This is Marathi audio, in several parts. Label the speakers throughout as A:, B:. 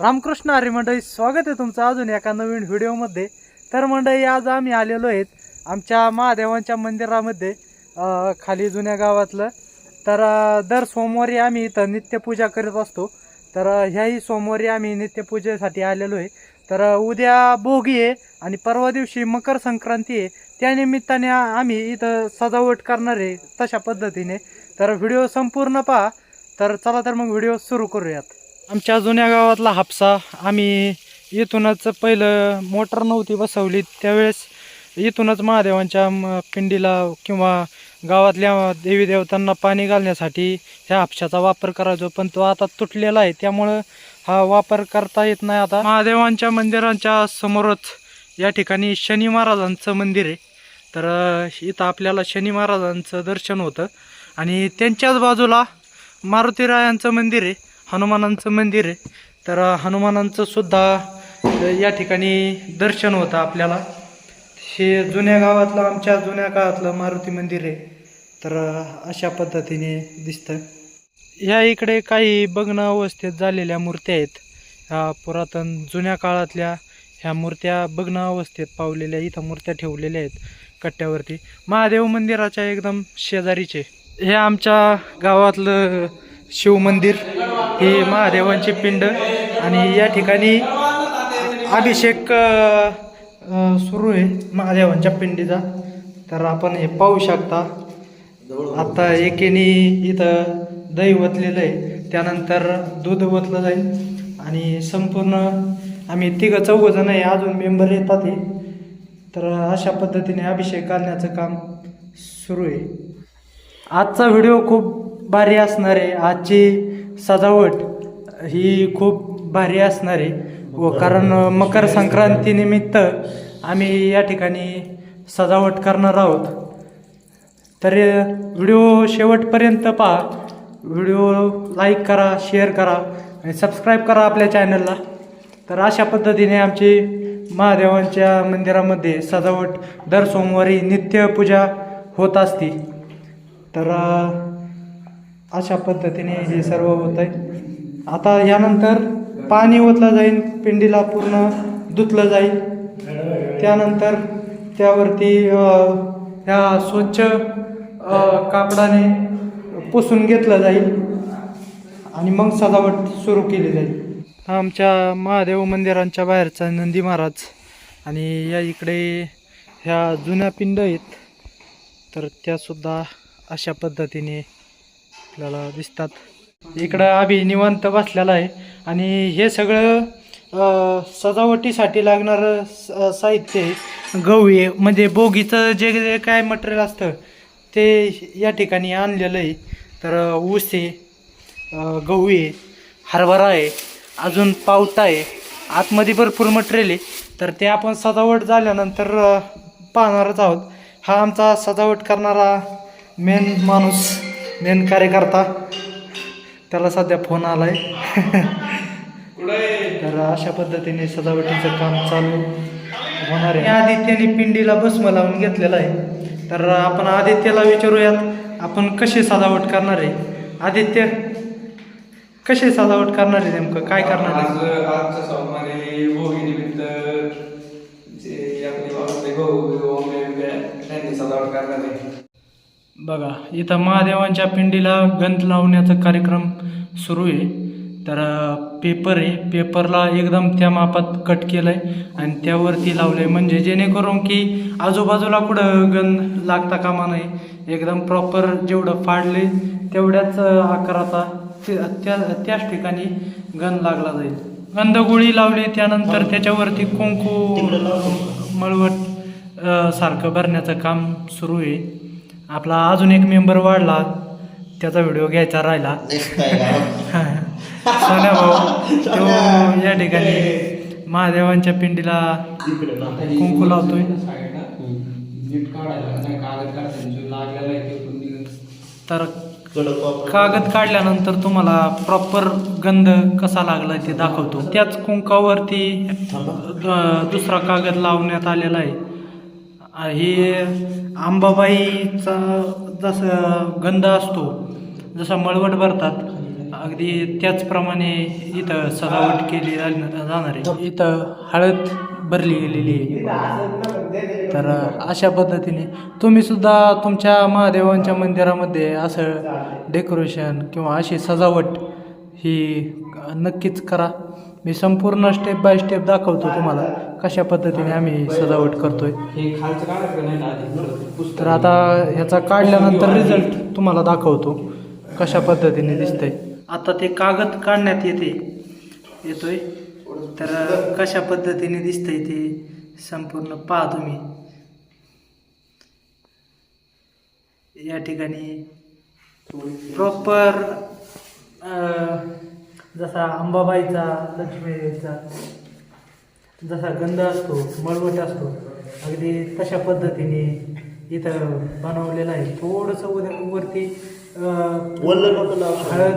A: रामकृष्ण अरे मंडळी स्वागत आहे तुमचं अजून एका नवीन व्हिडिओमध्ये. तर मंडळी आज आम्ही आलेलो आहेत आमच्या महादेवांच्या मंदिरामध्ये खाली जुन्या गावातलं. तर दर सोमवारी आम्ही इथं नित्यपूजा करत असतो. तर ह्याही सोमवारी आम्ही नित्यपूजेसाठी आलेलो आहे. तर उद्या भोगी आहे आणि परवा दिवशी मकर संक्रांती आहे. त्यानिमित्ताने आम्ही इथं सजावट करणार आहे तशा पद्धतीने. तर व्हिडिओ संपूर्ण पहा. तर चला तर मग व्हिडिओ सुरू करूयात. आमच्या जुन्या गावातला हापसा. आम्ही इथूनच पहिलं मोटर नव्हती बसवली. त्यावेळेस इथूनच महादेवांच्या म- पिंडीला किंवा गावातल्या देवी देवतांना पाणी घालण्यासाठी ह्या हापशाचा वापर करायचो. पण तो आता तुटलेला आहे. त्यामुळं हा वापर करता येत नाही आता. महादेवांच्या मंदिरांच्या समोरच या ठिकाणी शनी महाराजांचं मंदिर आहे. तर इथं आपल्याला शनी महाराजांचं दर्शन होतं. आणि त्यांच्याच बाजूला मारुतीरायांचं मंदिर आहे. हनुमानांचं मंदिर आहे. तर हनुमानांचं सुद्धा या ठिकाणी दर्शन होतं आपल्याला. हे जुन्या गावातलं आमच्या जुन्या काळातलं मारुती मंदिर आहे. तर अशा पद्धतीने दिसतं ह्या इकडे काही बघणं अवस्थेत झालेल्या मूर्त्या आहेत. ह्या पुरातन जुन्या काळातल्या ह्या मूर्त्या बघणं अवस्थेत पावलेल्या इथं मूर्त्या ठेवलेल्या आहेत कट्ट्यावरती. महादेव मंदिराच्या एकदम शेजारीचे. हे आमच्या गावातलं शिवमंदिर हे महादेवांची पिंड आणि या ठिकाणी अभिषेक सुरू आहे महादेवांच्या पिंडीचा. तर आपण हे पाहू शकता. आता एकेने इथं दही ओतलेलं आहे त्यानंतर दूध ओतलं जाईल आणि संपूर्ण आम्ही तिघं चौघ जण आहे अजून मेंबर येतात हे. तर अशा पद्धतीने अभिषेक घालण्याचं काम सुरू आहे. आजचा व्हिडिओ खूप भारी असणार आहे. आजची सजावट ही खूप भारी असणार आहे. व कारण मकर संक्रांतीनिमित्त आम्ही या ठिकाणी सजावट करणार आहोत. तर व्हिडिओ शेवटपर्यंत पहा. व्हिडिओ लाईक करा शेअर करा आणि सबस्क्राईब करा आपल्या चॅनलला. तर अशा पद्धतीने आमची महादेवांच्या मंदिरामध्ये सजावट दर सोमवारी नित्यपूजा होत असती. तर अशा पद्धतीने हे सर्व होत आहे आता यानंतर पाणी ओतलं जाईल पिंडीला पूर्ण धुतलं जाईल. त्यानंतर त्यावरती ह्या स्वच्छ कापडाने पुसून घेतलं जाईल आणि मग सजावट सुरू केली जाईल. आमच्या महादेव मंदिरांच्या बाहेरचा नंदी महाराज आणि या इकडे ह्या जुन्या पिंड आहेत. तर त्यासुद्धा अशा पद्धतीने आपल्याला दिसतात. इकडं अभि निवांत बसलेला आहे. आणि हे सगळं सजावटीसाठी लागणारं स- साहित्य आहे. गहू आहे. म्हणजे बोगीचं जे जे काय मटेरियल असतं ते या ठिकाणी आणलेलं आहे. तर ऊस आहे गहू आहे हरभरा आहे अजून पावटा आहे. आतमध्ये भरपूर मटेरियल आहे. तर ते आपण सजावट झाल्यानंतर पाहणारच आहोत. हा आमचा सजावट करणारा मेन माणूस मेन कार्यकर्ता त्याला सध्या फोन आलाय तर अशा पद्धतीने सजावटीचं काम चालू होणार आहे आदित्याने पिंडीला भस्म लावून घेतलेला आहे तर आपण आदित्याला विचारूयात आपण कशी सजावट करणार आहे आदित्य कशी सजावट करणार आहे नेमकं काय करणार आहे
B: आज आजच्या सोमवारी भोगी निमित्त जे आपले वावरते भाऊ ओमे त्यांनी सजावट करणार आहे
A: बघा इथं महादेवांच्या पिंडीला गंध लावण्याचा कार्यक्रम सुरू आहे. तर पेपर आहे. पेपरला एकदम त्या मापात कट केलं आहे आणि त्यावरती लावलं आहे म्हणजे जेणेकरून की आजूबाजूला कुठं गंध लागता कामा नाही एकदम प्रॉपर जेवढं फाडले तेवढ्याच आकाराचा ते- त्या त्याच ठिकाणी गंध लागला जाईल. गंधगोळी लावली त्यानंतर त्याच्यावरती कुंकू मळवट सारखं भरण्याचं काम सुरू आहे. आपला अजून एक मेंबर वाढला. त्याचा व्हिडिओ घ्यायचा राहिला. सोन्या भाऊ तो या ठिकाणी महादेवांच्या पिंडीला कुंकू लावतोय. तर कागद काढल्यानंतर तुम्हाला प्रॉपर गंध कसा लागला ते दाखवतो. त्याच कुंकावरती दुसरा कागद लावण्यात आलेला आहे. हे आंबाबाईचा जसं गंध असतो जसा मळवट भरतात अगदी त्याचप्रमाणे इथं सजावट केली जाणार आहे. इथं हळद भरली गेलेली आहे. तर अशा पद्धतीने तुम्ही सुद्धा तुमच्या महादेवांच्या मंदिरामध्ये असं डेकोरेशन किंवा अशी सजावट ही नक्कीच करा. मी संपूर्ण स्टेप बाय स्टेप दाखवतो तुम्हाला. कशा पद्धतीने आम्ही सजावट करतोय? तर आता ह्याचा काढल्यानंतर रिझल्ट तुम्हाला दाखवतो. कशा पद्धतीने दिसतंय. आता ते कागद काढण्यात येते. येतोय. तर कशा पद्धतीने दिसतंय ते संपूर्ण पहा तुम्ही. या ठिकाणी प्रॉपर जसा अंबाबाईचा लक्ष्मीचा जसा गंध असतो मळवट असतो अगदी तशा पद्धतीने इथं बनवलेला आहे. थोडंसं उद्या वरती. हळद.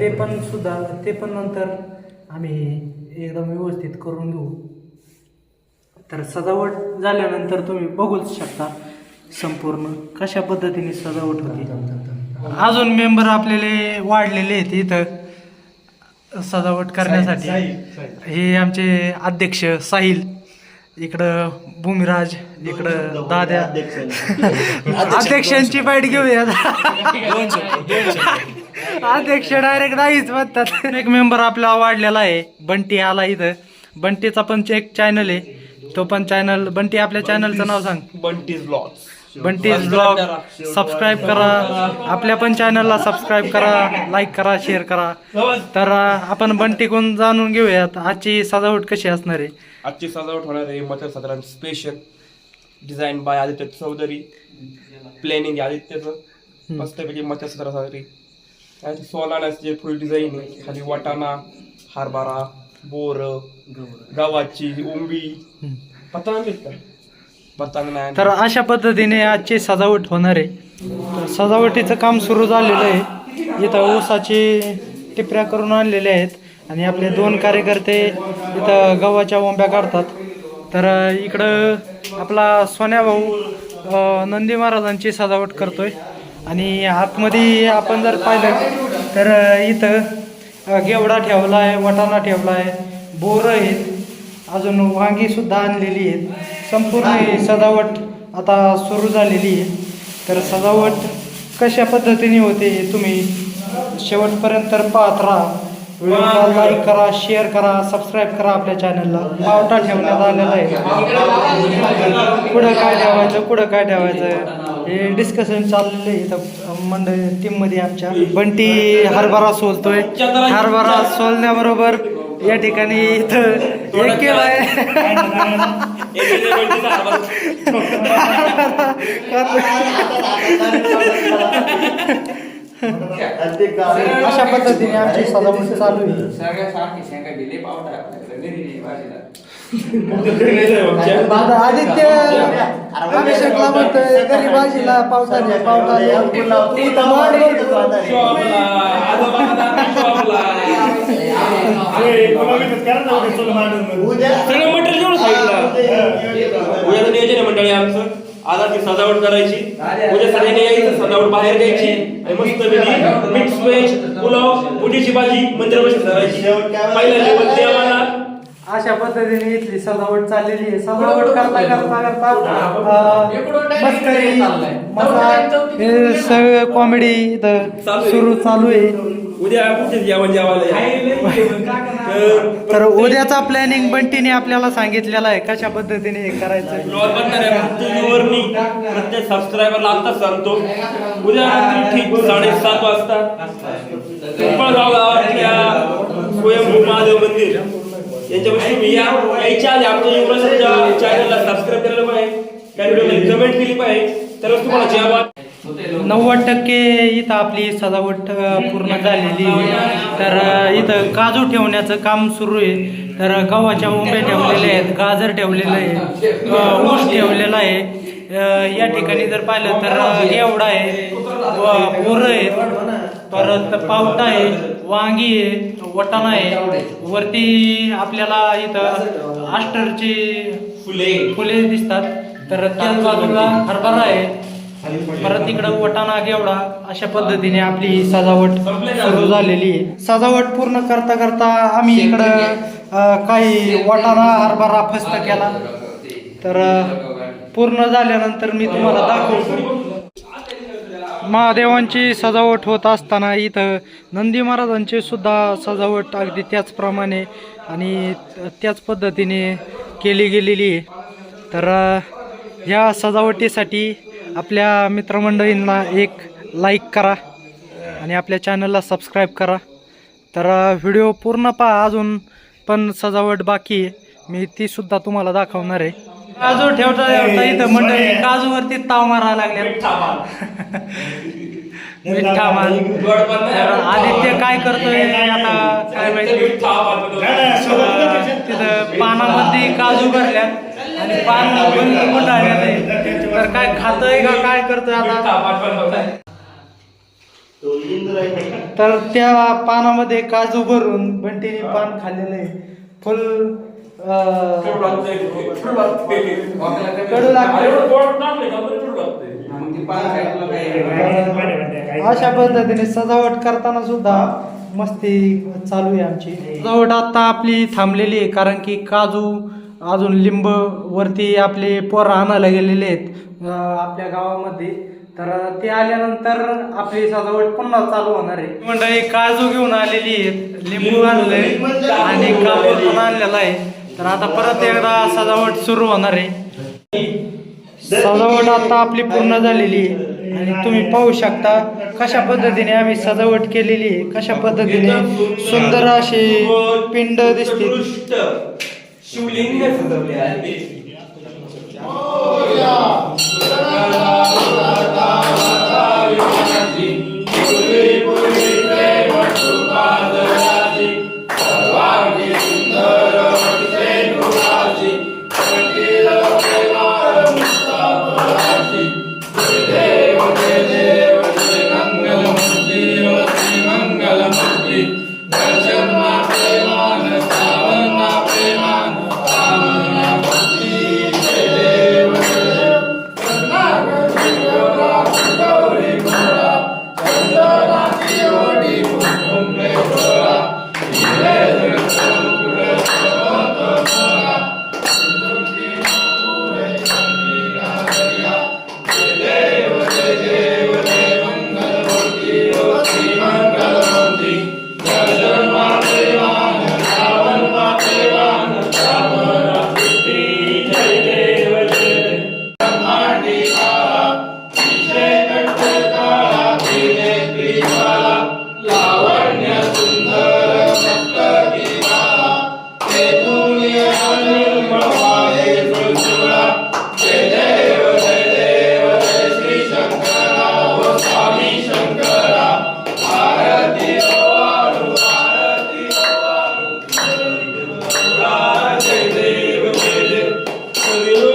C: ते
A: पण सुद्धा ते पण नंतर आम्ही एकदम व्यवस्थित करून घेऊ. तर सजावट झाल्यानंतर तुम्ही बघूच शकता संपूर्ण कशा पद्धतीने सजावट होती. अजून मेंबर आपल्याला वाढलेले आहेत इथं. सजावट करण्यासाठी. हे आमचे अध्यक्ष साहिल इकडं भूमिराज इकडं दाद्या. अध्यक्षांची बाईट घेऊया अध्यक्ष डायरेक्ट नाहीच म्हणतात. एक मेंबर आपला वाढलेला आहे बंटी आला इथं. बंटीचा पण एक चॅनल आहे. तो पण चॅनल बंटी आपल्या चॅनलचं नाव सांग.
C: Bunty's blogs.
A: Bunty's blog subscribe करा आपल्या पण चॅनलला सबस्क्राईब करा लाईक करा शेअर करा. तर आपण बंटीकडून जाणून घेऊयात आजची सजावट कशी असणार आहे?
C: आजची सजावट होणार आहे Makar Sankrant special design by Aditya Chaudhari. Planning आदित्यचं. मस्तपैकी मकर संक्रांती त्याची सोलाण्याची फुल डिझाईन आहे. खाली वाटाणा हरभरा बोर गव्हाची उंबी. का पतंग नाही
A: तर अशा पद्धतीने आजची सजावट होणार आहे. तर सजावटीचं काम सुरू झालेलं आहे. इथं ऊसाची टिपऱ्या करून आणलेल्या आहेत. आणि आपले दोन कार्यकर्ते इथं गव्हाच्या ओंब्या काढतात. तर इकडं आपला सोन्या भाऊ नंदी महाराजांची सजावट करतोय. आणि आतमध्ये आपण जर पाहिलं तर इथं गेवडा ठेवला आहे वटाणा ठेवला आहे बोरं आहेत. अजून वांगी सुद्धा आणलेली आहेत. संपूर्ण ही सजावट आता सुरू झालेली आहे. तर सजावट कशा पद्धतीने होते तुम्ही शेवटपर्यंत पाहत राहा. व्हिडिओला लाईक करा शेअर करा सबस्क्राईब करा आपल्या चॅनलला पावटा ठेवण्यात आलेला आहे. कुठं काय ठेवायचं कुठं काय ठेवायचं? हे डिस्कशन चाललेलं आहे इथं मंडळी टीममध्ये आमच्या. बंटी हरभरा सोलतोय. हरभरा सोलण्याबरोबर या ठिकाणी इथं एक केलं आहे. अशा पद्धतीने आमची सजावट चालू आहे. आदित्य अभिषेकला म्हणतोय घरी भाजीला पावटा द्या पावटा द्या इथं मांड भरतो.
C: सगळं मटेरियल घेऊन सांगितलं उद्याचं नियोजन आहे मंडळी आमचं. आज आमची सजावट करायची. उद्या सगळ्यांनी यायचं सजावट बाहेर द्यायची. आणि मस्त मिक्स व्हेज पुलाव उडीची भाजी मंदिरापाशी करायची पहिला लेवल देवाला
A: अशा पद्धतीने इथली सजावट चाललेली आहे. सजावट करता करता करता अं, मस्करी मजा हे सगळं कॉमेडी इथं सुरू चालू आहे.
C: उद्या कुठे जेवण जेवायला. तर
A: उद्याचा प्लॅनिंग बंटीने आपल्याला सांगितलेला आहे. कशा पद्धतीने हे करायचं?
C: ब्लॉग बनणार आहे. प्रत्येक व्ह्यूवरनी प्रत्येक सबस्क्रायबरला आत्ताच सांगतो. उद्या रात्री ठीक साडेसात वाजता. पिंपळगाव गावातल्या स्वयंभू महादेव मंदिर. यांच्यापाशी तुम्ही या. यायच्या आधी आमच्या युवराजांच्या चॅनलला सबस्क्राईब करायला पाहिजे. त्या व्हिडिओमध्ये कमेंट केली पाहिजे. तरच तुम्हाला जेव्हा
A: नव्वद टक्के इथं आपली सजावट पूर्ण झालेली आहे. तर इथं काजू ठेवण्याचं काम सुरू आहे. तर गव्हाच्या उंबे ठेवलेले आहेत गाजर ठेवलेलं आहे ऊस ठेवलेला आहे. या ठिकाणी जर पाहिलं तर एवढा आहे. व बोरं आहेत. परत पावटा आहे वांगी आहे वटाणा आहे वरती आपल्याला इथं आस्टरची
C: फुले.
A: फुले दिसतात. तर त्याच बाजूला हरभरा आहे. परत इकडं वटाणा घेवडा अशा पद्धतीने आपली सजावट सुरू झालेली आहे. सजावट पूर्ण करता करता आम्ही इकडं काही वटाणा हरभरा फस्त केला. तर पूर्ण झाल्यानंतर मी तुम्हाला दाखवतो. महादेवांची सजावट होत असताना इथं नंदी महाराजांची सुद्धा सजावट अगदी त्याचप्रमाणे आणि त्याच पद्धतीने केली गेलेली आहे. तर ह्या सजावटीसाठी आपल्या मित्रमंडळींना एक लाईक करा आणि आपल्या चॅनलला सबस्क्राईब करा. तर व्हिडिओ पूर्ण पहा. अजून पण सजावट बाकी आहे. मी तीसुद्धा तुम्हाला दाखवणार आहे. काजू ठेवता ठेवता इथं मंडळी काजूवरती ताव मारायला लागल्या. मिठ्ठा माल तर आदित्य काय करतोय? आता काय माहिती? तिथं पानामध्ये काजू भरल्यात. आणि पान गुंडाळल्यात. तर काय खातोय का काय करतोय आता? तर त्या पानामध्ये काजू भरून बंटीने पान खाल्लेलं आहे. फुल कडू अशा पद्धतीने सजावट करताना सुद्धा मस्ती चालू आहे आमची. सजावट आता आपली थांबलेली आहे कारण की काजू अजून लिंब वरती आपले पोरं आणायला गेलेले आहेत आपल्या गावामध्ये. तर ते आल्यानंतर आपली सजावट पुन्हा चालू होणार आहे. मंडळी काजू घेऊन आलेली आहेत लिंबू आणले आणि कापूर पण आणलेला आहे. तर आता परत एकदा सजावट सुरू होणार आहे. सजावट आता आपली पूर्ण झालेली आहे. आणि तुम्ही पाहू शकता कशा पद्धतीने आम्ही सजावट केलेली आहे. कशा पद्धतीने सुंदर अशी पिंड दिसते
C: शिवलिंग सजवले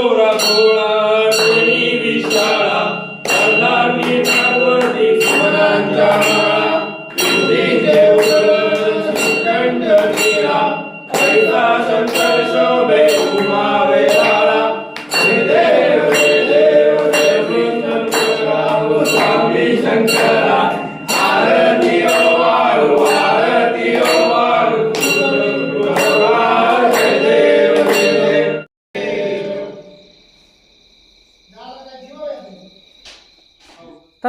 C: आहे
A: तर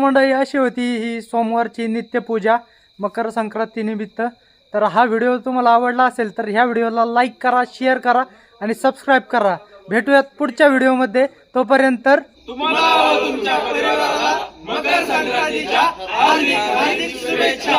A: मंडळी अशी होती ही सोमवारची नित्यपूजा मकर संक्रांतीनिमित्त तर हा व्हिडिओ तुम्हाला आवडला असेल तर ह्या व्हिडिओला लाईक करा शेअर करा आणि सबस्क्राईब करा. भेटूयात पुढच्या व्हिडिओमध्ये. तोपर्यंत
C: तुम्हाला मकर संक्रांतीच्या शुभेच्छा.